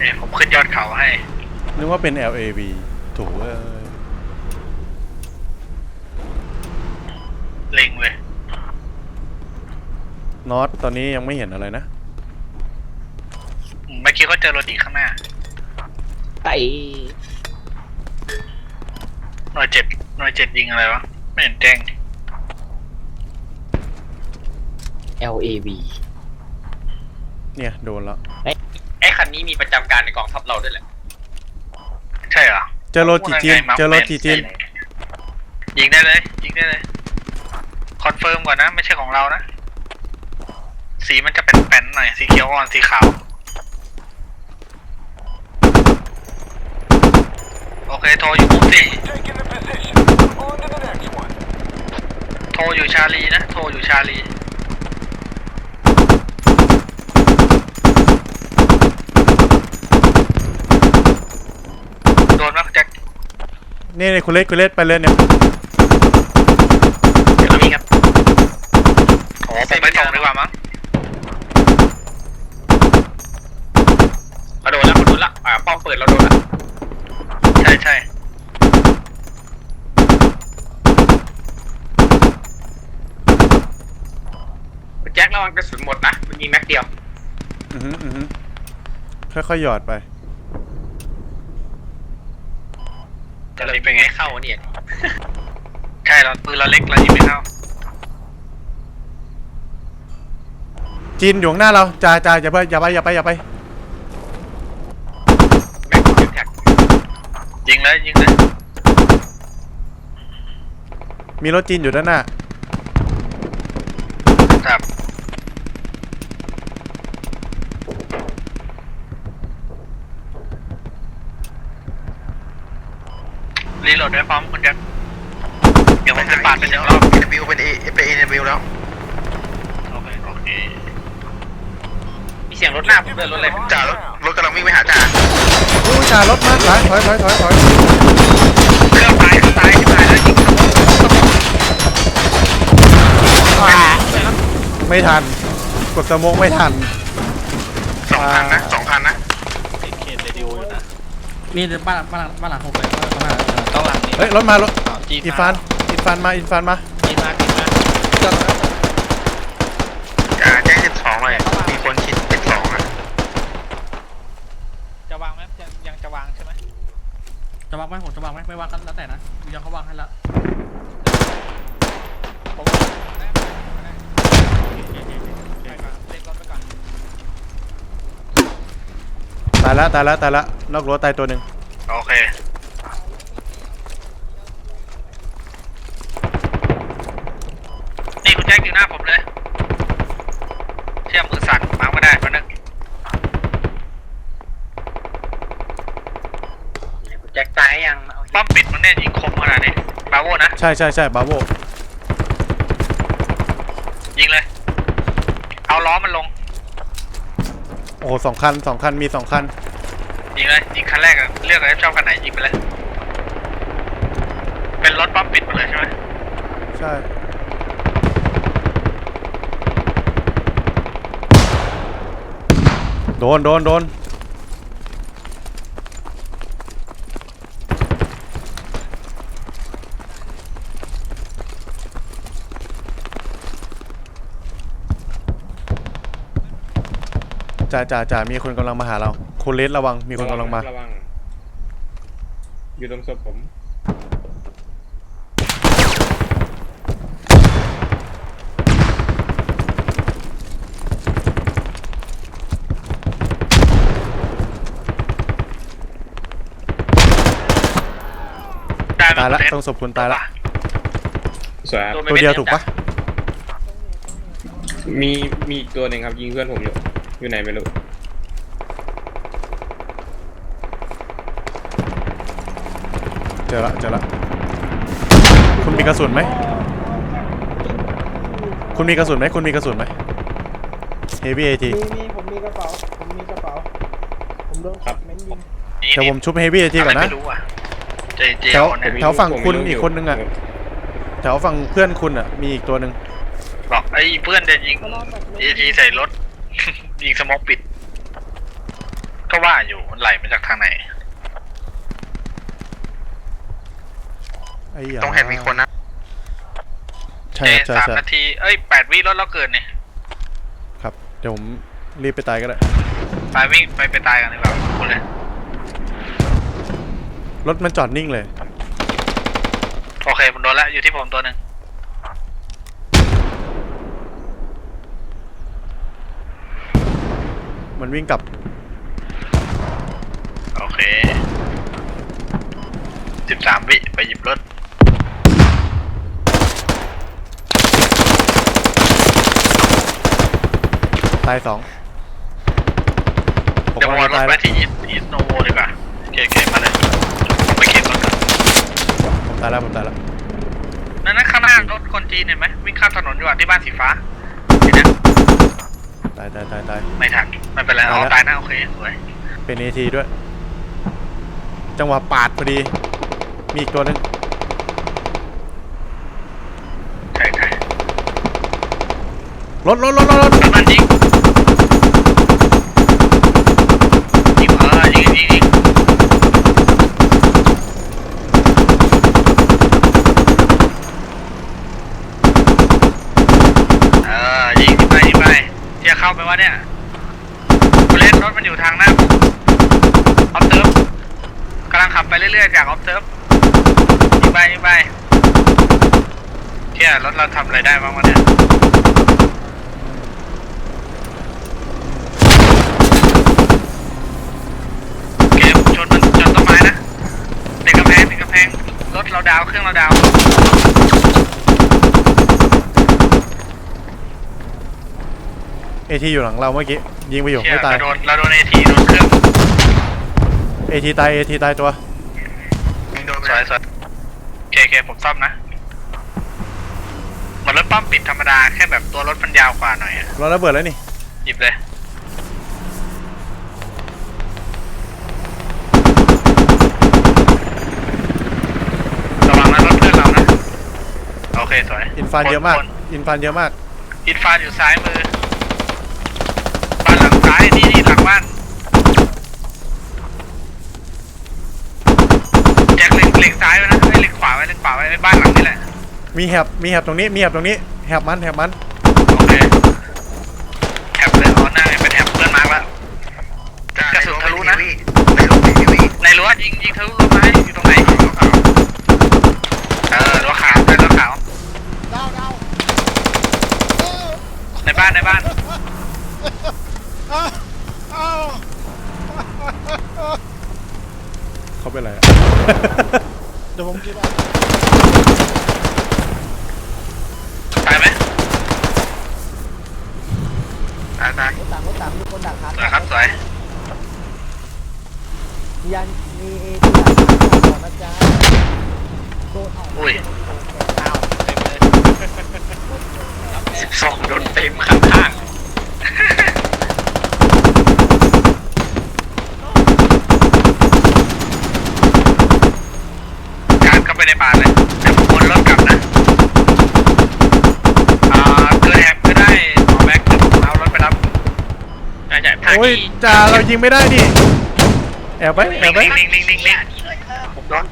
เนี่ยผมขึ้นยอดเขาให้ นึกว่าเป็น LAV ถูกเอ้ยเล็งเลยน็อตตอนนี้ยังไม่เห็นอะไรนะอืมเมื่อกี้ก็เจอโรดีข้างหน้าไอหน่วยเจ็ดหน่วยเจ็ดยิงอะไรวะ ไม่เห็นแจ้ง LAV เนี่ย โดนแล้ว ไอ้คันนี้มีประจำการในกองทัพเราด้วยแหละ ใช่เหรอเจอรถจีจีนว่าไงเจอรถจีจีนยิงได้เลย ยิงได้เลย คอนเฟิร์มก่อนนะ ไม่ใช่ของเรานะ สีมันจะเป็นแป้นๆหน่อย สีเขียวอ่อน สีขาว โอเค โทรอยู่มุมสี่ Taking the position. On to the next one. โทรอยู่ชาลีนะ โทรอยู่ชาลี โดนไหมคุณแจ็ค นี่นี่คุณเล็กคุณเล็กไปเลยเนี่ยเดี๋ยวเรามีครับโอ้ผมไปส่งดีกว่ามั้งเขาโดนแล้วเขาโดนแล้วอ่าป้อมเปิดเราโดนแล้วใช่ใช่แจ็คระวังกระสุนหมดนะมันยิงแม็กเดียว อือหืออือหือค่อยๆหยอดไป จะเลยเป็นไงเข้าเนี่ย ใช่เราปืนเราเล็กเรายิงไม่เข้าจีนอยู่ข้างหน้าเราจ่าจ่าอย่าไปอย่าไปอย่าไปอย่าไปแม็กแท็กยิงเลยยิงเลยมีรถจีนอยู่ด้านหน้า ครับ รีโหลดด้วยพร้อมคุณแจ็คเดี๋ยวผมจะปาดเป็นหนึ่งรอบ NW เป็น A เป็น NW แล้วโอเคโอเค มีเสียงรถหน้าผมด้วยรถอะไรจ่ารถรถกำลังวิ่งไปหาจ่าอู้จ่ารถมาถอยถอยถอยถอยถอยเครื่องตายเครื่องตายเครื่องตายแล้วยิงสมองสมองไม่ทันกดสโมกไม่ทันสองคันนะสองคันนะเคนเรดิโออยู่นะนี่บ้านบ้านหลังบ้านหลังหกเลยบ้านหลังต้องหลังนี้ เฮ้ยรถมารถจีอินฟานอินฟานมาอินฟานมาจีมาจีมาจ่าแจ้งสิบสองเลยมีคนคิดเป็นสองอะจะวางไหมยังยังจะวางใช่ไหมจะวางไหมผมจะวางไหมไม่วางกันแล้วแต่นะยังเขาวางให้ละผมว่าได้ได้ไปก่อนเล่นรถไปก่อนตายแล้วตายแล้วตายแล้วนอกรั้วตายตัวหนึ่ง โอเค นี่คุณแจ็คอยู่หน้าผมเลย เชื่อมมือสั่นมาไม่ได้มานึงแจ็คตายยังเอาป้อมปิดมันเนี่ยยิงคมขนาดนี้บาโวนะ ใช่ใช่ใช่บาโวยิงเลย เอาล้อมันลง โอ้โหสองคันสองคันมีสองคัน ยิงเลยยิงคันแรกอะเลือกเลยชอบคันไหนยิงไปเลย เป็นรถป้อมปิดหมดเลยใช่ไหมใช่ โดนโดนโดนจ่าจ่าจ่ามีคนกำลังมาหาเรา คุณเลสระวังมีคนกำลังมา ระวัง อยู่ตรงศพผม ได้ไหม ตายละคุณเต้องศพคุณตายละ สวยครับโนไปตัวเดียวถูกปะมีมีอีกตัวหนึ่งครับยิงเพื่อนผมอยู่ อยู่ไหนไม่รู้ เจอละเจอละคุณมีกระสุนไหม คุณมีกระสุนไหมคุณมีกระสุนไหม Heavy AT มีมีผมมีกระเป๋า ผมมีกระเป๋า ผมโดนครับเม้นยิง เดี๋ยวผมชุบ Heavy AT ก่อนนะ ไม่รู้อะ เจเจแถวเนี่ยแถวฝั่งผมไม่คุณรู้อีกยู่คนนึงอะแถวฝั่งเพื่อนคุณอะมีอีกตัวหนึ่งบอกไอ้เพื่อนจะยิงเอทีใส่รถ ยิงสโมองปิด ก็ว่าอยู่มันไหลมาจากทางไหน ไอ้ยาต้องเห็นมีคนนะใช่เจครับใช่สามใช่นาทีเอ้ยแปดวิรถเราเกินเนี่ยครับ เดี๋ยวผมรีบไปตายก็ได้ ไปวิ่งไปไปตายกันดีกว่าคุณเลย รถมันจอดนิ่งเลย โอเคผมโดนแล้วอยู่ที่ผมตัวหนึ่งมันวิ่งกลับ โอเคสิบสามวิไปหยิบรถ ตายสองผมเดี๋ยวผมกำลัเอางรจะถตายไปแล้วที่อีสอีสโนโวดีกว่าโอเคโอเคมาเลยผมไปเก็บรถก่อน ผมตายแล้วผมตายแล้วนั่นนะข้างหน้ารถคนจีนเห็นไหมวิ่งข้ามถนนอยู่อะที่บ้านสีฟ้าเห็นไหมตายตายตายตาย ไม่ทันไม่เป็นไรอ๋อตายแล้วตายนะโอเคสวยเป็นเอทีด้วย จังหวะปาดพอดี มีอีกตัวหนึงใช่ใช่รถรถรถรถรถ แล้วมันยิงยิงเออยิงยิงยิงเออยิงไปยิงไปเที่ยเข้าไป วะเนี่ยกูเล่นรถมันอยู่ทางหน้าออฟเซิร์ฟกำลังขับไปเรื่อยๆจากออฟเซิร์ฟยิงไปยิงไปเที่ยรถเราทำอะไรได้บ้างวะเนี่ยเกมชนมันชนต้นไม้นะติดกำแพงติดกำแพงรถเราดาวเครื่องเราดาว เอทีอยู่หลังเราเมื่อกี้ยิงไปอยู่เชี่ยไม่ตายเราโดนเราโดนเอทีโดนเครื่องเอทีตายเอทีตายตัวยิงโดนไปสวยสวยเคเคผมซ่อมนะเหมือนรถป้อมปิดธรรมดาแค่แบบตัวรถมันยาวกว่าหน่อยอะเราระเบิดแล้วนี่หยิบเลยระวังนะรถเพื่อนเรานะโอเคสวยอินฟานเยอะมากคนอินฟานเยอะมาก อินฟานอยู่ซ้ายมือบ้านหลัง ซ้ายนี่นี่หลังบ้านแจ็คเล็งเล็งซ้ายไว้นะไอ้ยเล็งขวาไว้เล็งขวาไว้ไอ้บ้านหลังนี่แหละมีแหบมีแหบตรงนี้มีแหบตรงนี้แหบมันแหบมันโอเคแท็บเลยอ๋อหน้าเป็นแท็บเพื่อนมาร์กแล้วกระสุนทะลุนะไม่รู้ไม่รู้ในรั้วยิงยิงทะลุรั้วไม้อยู่ตรงไหนเออรั้วขาวใช่รั้วขาวในบ้านในบ้าน เขาเป็นอะไรอะ เดี๋ยวผมคิดว่าตายไหมตายตายรถต่างรถต่างมีคนดักหาสวยครับสวยมียันมีเอที่ดักหาก่อนนะจ๊ะโดนเอาอุ้ยดาวสิบสองโดนเต็มข้างการเข้าไปในป่าเลยเดี๋ยวผมวนรถกลับนะอ่าเกิดแฮมก็ได้หมอแม็กเดี๋ยวผมเอารถไปรับๆใช่ใช่ภาคโอ้ยที่จ่าเรายิงไม่ได้ดิแอบไปแอบไปนิ่งนิ่งนิ่งนิ่งผมร้อน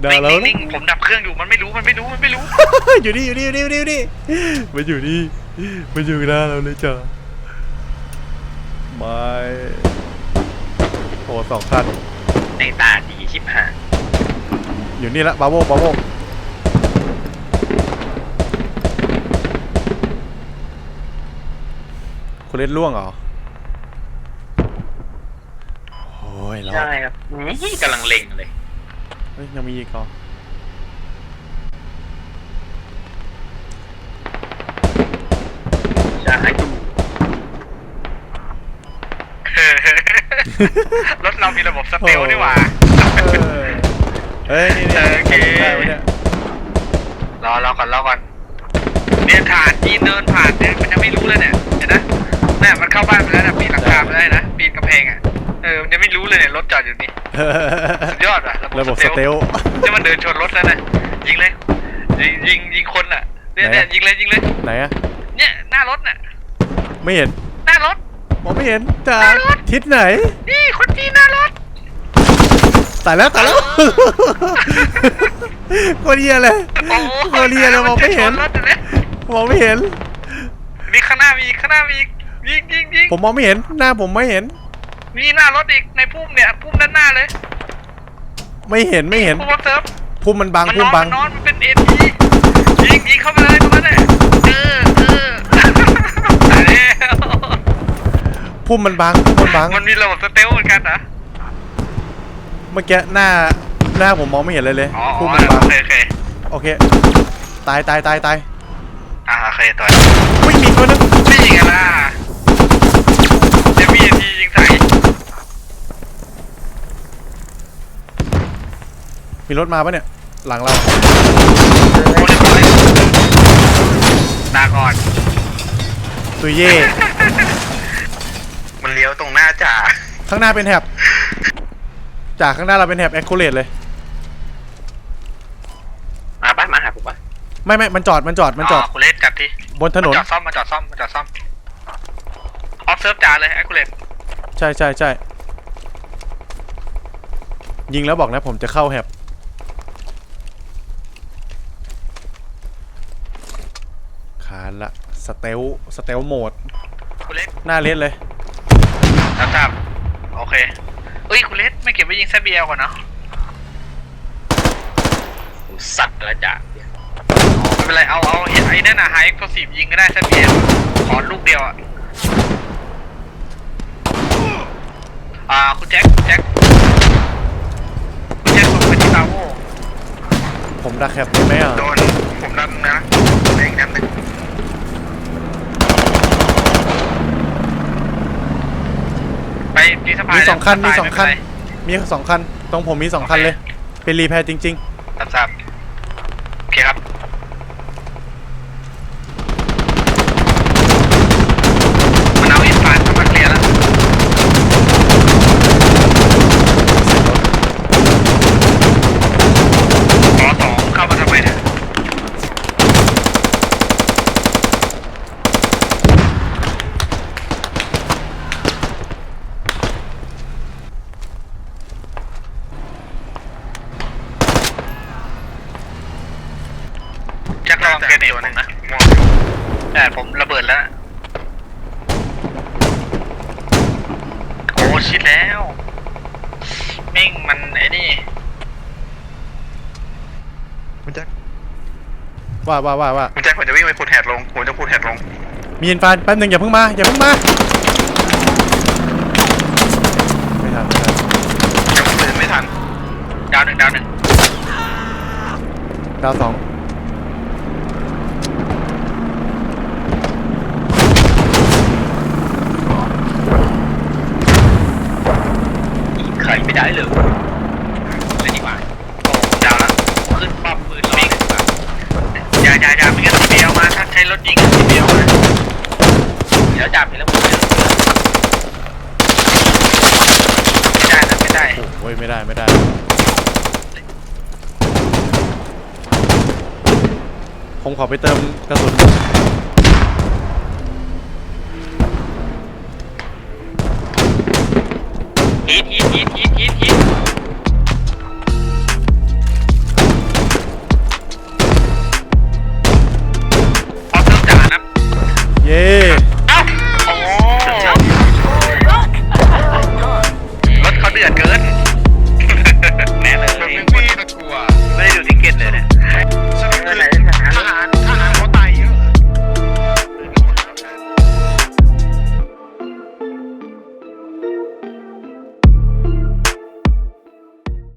เดี๋ยวนิ่งเรานิ่งนิ่งผมดับเครื่องอยู่มันไม่รู้มันไม่รู้มันไม่รู้อยู่นี่อยู่นี่อยู่นี่อยู่นี่มันอยู่นี่มันอยู่หน้าเราเลยจ้ะไม่โอ้สองคันในตาดีชิบหาย อยู่นี่ละบาโวบาโวคุณเล่นล่วงเหรอโอ้ยรอดใช่ครับนี่กำลังเล็งเลยเฮ้ยยังมีอีกเหรอใช่ดูรถเรามีระบบสเตลนี่หว่า เออ เฮ้ยนี่นี่โอเค ได้ไหมเนี่ยรอรอก่อนรอก่อนเนี่ยฐานจีนเดินผ่านเนี่ยมันยังไม่รู้เลยเนี่ยเห็นนะเนี่ยมันเข้าบ้านไปแล้วนะปีนหลังคาไปได้นะปีนกำแพงอะเออมันยังไม่รู้เลยเนี่ยรถจอดอยู่นี่สุดยอดว่ะระบบสเตลนี่มันเดินชนรถแล้วนะยิงเลยยิงยิงยิงคนอะเนี่ยไหนเนี่ยอะ ยิงเลยยิงเลยไหนอะเนี่ยหน้ารถน่ะไม่เห็นหน้ารถ มองไม่เห็นจ่าทิศไหน นี่คนจีนหน้ารถ ตายแล้วตายแล้ว โคตรเหี้ยเลยโอ้โหโคตรเหี้ยเลยมองไม่เห็นรถอยู่เนี่ยมองไม่เห็น มีข้างหน้ามีอีกข้างหน้ามีอีกยิงยิงยิงผมมองไม่เห็น หน้าผมไม่เห็น มีหน้ารถอีกในพุ่มเนี่ยพุ่มด้านหน้าเลย ไม่เห็นไม่เห็นพุ่มรถเซิร์ฟพุ่มมันบังมันนพุ่มอนบัมังนนอนมันเป็นเอ็นียิงยิงเข้าไปเลยตรงนั้นเลยเออเออตายแล้วพุ่มมันบังพุ่มมันบังมันมีระบบสเตลเหมือนกันนะเมื่อกี้หน้า หน้าผมมองไม่เห็นเลยเลยอ๋อพุ่มโอมันบังเคโอเคโอเค ตายตายตายตายอ่าโอเคตัววิ่งมีตัวนึงนี่ไงล่ะเดี๋ยวมีทียิงใส่มีรถมาปะเนี่ย หลังเราโอ้เรียบร้อยตาก่อน ตุยเย่มันเลี้ยวตรงหน้าจ่าข้างหน้าเป็นแถบจากข้างหน้าเราเป็นแถบแอคคูเลตเลย มาปะมาหาผมปะ ไม่ไม่มันจอดมันจอดมันจอด คุณเลสจัดที่บนถนน จอดซ่อมมาจอดซ่อมมาจอดซ่อมออฟเซิร์ฟจ่าเลยแอคคูเลตใช่ใช่ใช่ยิงแล้วบอกนะผมจะเข้าแฮบคานละสเตลสเตลโหมดคุณเลสหน้าเลสเลยรับทราบโอเคเอ้ยคุณเลสไม่เก็บไว้ยิงแซบเบียก่อนเนาะผมสัตว์แล้วจ้ะไม่ เป็นไร เอาเอาไอ้นั่นน่ะไฮเอ็กซ์ซีฟยิงก็ได้แซบเบียขอลูกเดียวอะอ่าคุณแจ็คคุณแจ็คคุณแจ็คส่งไปที่บาโวผมดักแคปได้ไหมอะ โดนผมดันนะเองนันหนึ่งไปดีสะพายมีสองคัน มีสะพายสองคันไเป็ไรมีสองคัน ตรงผมมีสองคันเลย เป็นรีแพร์จริงรับทราบโอเคครับ มันเอาอินฟานเข้ามาเคลียร์แล้วขอสองเข้ามาทำไมเนี่ย จักรลองเกรเนตผมนะมองแต่ผมระเบิดแล้ว โอ้ชิดแล้วมิ่งมันไอ้นี่คุณแจ็คๆว่าว่าว่าว่าคุณแจ็คผมจะวิ่งไปพูดแฮดลงผมจะพูดแฮดลง มีอินฟานแป๊บหนึงอย่าเพิ่งมาอย่าเพิ่งมาไม่ทันไม่ทันยังตื่นไม่ทัน ดาวหนึ่งดาวหนึ่งดาวสอง ใครไม่ได้เลยเลยดีกว่า โอ้ดาวแล้ว ขึ้นป้อมปืนรอเลยดีกว่า อย่าอย่าอย่ามีกันทีเดียวมา ถ้าใช้รถยิงกันทีเดียวมา เดี๋ยวจับไปแล้วผมไม่ได้นะไม่ได้โอ้ยไม่ได้ไม่ได้ผมขอไปเติมกระสุน